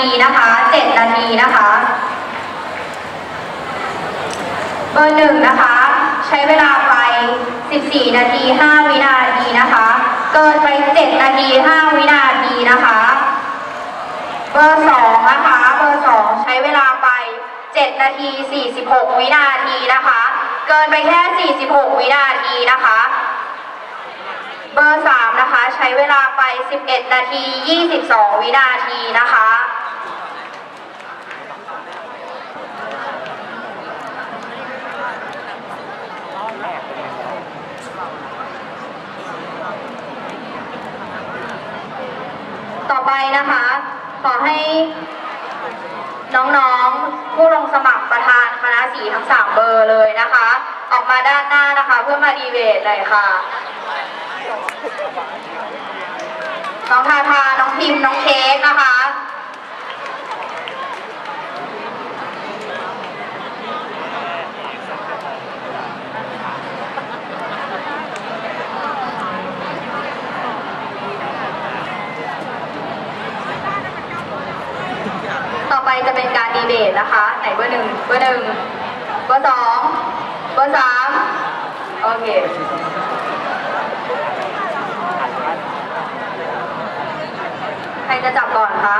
นาทีนะคะ7นาทีนะคะ เบอร์หนึ่งนะคะ ใช้เวลาไป 14 นาที 5 วินาทีนะคะ เกินไป 7 นาที 5 วินาทีนะคะ เบอร์สองนะคะ เบอร์สองใช้เวลาไป 7 นาที 46 วินาทีนะคะ เกินไปแค่ 46 วินาทีนะคะเบอร์สามนะคะ ใช้เวลาไป 11 นาที 22 วินาทีนะคะ ต่อไปนะคะ ขอให้น้องๆ ผู้ลงสมัครประธานคณะสีทั้งสามเบอร์เลยนะคะ ออกมาด้านหน้านะคะ เพื่อมาดีเบตหน่อยค่ะ น้องทาทา น้องพิมพ์ น้องเค้กนะคะ ต่อไปจะเป็นการดีเบตนะคะ ไหนเบอร์หนึ่งเบอร์หนึ่งเบอร์สองเบอร์สามโอเคใครจะจับก่อนคะ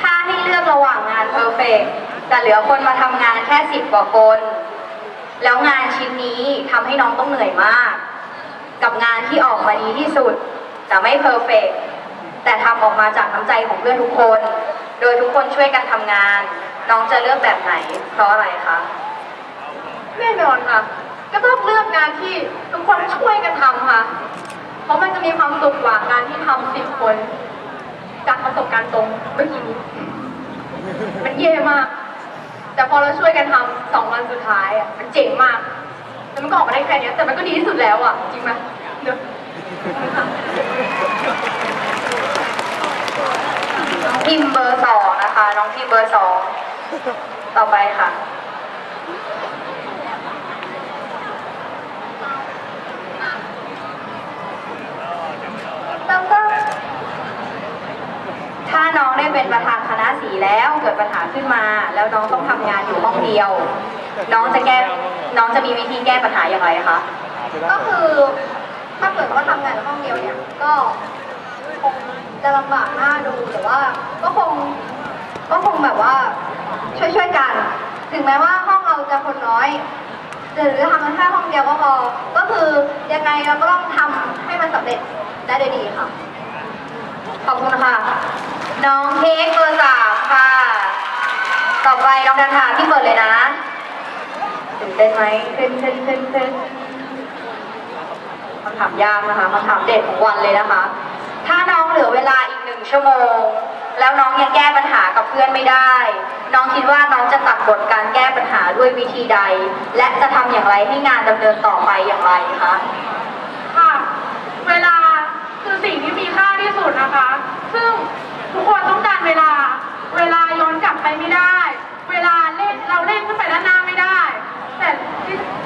ถ้าให้เลือกระหว่างงานเพอร์เฟกแต่เหลือคนมาทำงานแค่สิบกว่าคน แล้วงานชิ้นนี้ทำให้น้องต้องเหนื่อยมาก กับงานที่ออกมาดีที่สุด แต่ไม่เพอร์เฟกแต่ทำออกมาจากน้ำใจของเพื่อนทุกคน โดยทุกคนช่วยกันทำงาน น้องจะเลือกแบบไหน เพราะอะไรคะ แน่นอนค่ะ ก็ต้องเลือกงานที่ทุกคนช่วยกันทำค่ะ เพราะมันจะมีความสุขกว่างานที่ทำสิบคน จากประสบการณ์ตรงเมื่อกี้นี้ มันแย่มาก แต่พอเราช่วยกันทำสองวันสุดท้ายอะมันเจ๋งมากแต่มันก็ออกมาได้แค่เนี้ยแต่มันก็ดีที่สุดแล้วอะจริงไหมเนอะน้องพิมพ์เบอร์สองนะคะ น้องพิมพ์เบอร์สองต่อไปค่ะแล้วก็ถ้าน้องได้เป็นประธานคณะสีแล้วเกิดปัญหาขึ้นมา แล้วน้องต้องทำงานอยู่ห้องเดียว น้องจะแก้น้องจะมีวิธีแก้ปัญหาอย่างไรคะก็คือถ้าเกิดว่าทำงานในห้องเดียวเนี่ยก็คงจะลำบากหน้าดูแต่ว่าก็คงก็คงแบบว่าช่วยช่วยๆกัน ถึงแม้ว่าห้องเราจะคนน้อยหรือทำกันแค่ห้องเดียวก็พอก็คือยังไงเราก็ต้องทำให้มันสำเร็จได้ดีค่ะขอบคุณค่ะ น้องเค้กเบอร์สามค่ะ ต่อไปน้องดาทาพี่เปิดเลยนะตื่นเต้นไหมขึ้นขึ้นขึ้นขึ้นคำถามยากนะคะคำถามเด็ดของวันเลยนะคะ ถ้าน้องเหลือเวลาอีกหนึ่งชั่วโมง แล้วน้องยังแก้ปัญหากับเพื่อนไม่ได้ น้องคิดว่าน้องจะตัดบทการแก้ปัญหาด้วยวิธีใด และจะทำอย่างไรให้งานดำเนินต่อไปอย่างไรคะค่ะ เวลาคือสิ่งที่มีค่า สุดนะคะ ซึ่งทุกคนต้องการเวลา เวลาย้อนกลับไปไม่ได้ เวลาเล่นเราเล่นขึ้นไปด้านหน้าไม่ได้ แต่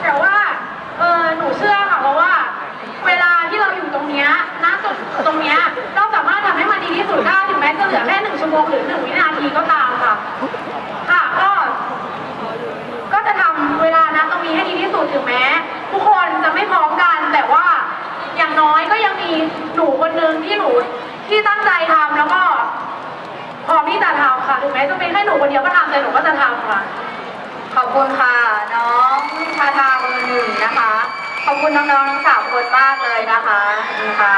แต่ว่าเออหนูเชื่อค่ะเพราะว่า เวลาที่เราอยู่ตรงเนี้ยณจุดตรงเนี้ยเราสามารถทำให้มันดีที่สุดได้ถึงแม้จะเหลือแค่หนึ่งชั่วโมงหรือหนึ่งวินาทีก็ตามค่ะค่ะก็ก็จะทำเวลานะตรงนี้ให้ดีที่สุดถึงแม้ ทุกคนจะไม่พร้อมกันแต่ว่าอย่างน้อยก็ยังมีหนูคนหนึ่งที่หนู ที่ตั้งใจทำแล้วก็พร้อมที่จะทำค่ะถึงแม้จะเป็นแค่หนูคนเดียวก็ทำแต่หนูก็จะทำค่ะ ขอบคุณค่ะ น้องชาทาเบอร์หนึ่งนะคะ ขอบคุณน้องๆทั้งสามคนมากเลยนะคะขอบคุณค่ะ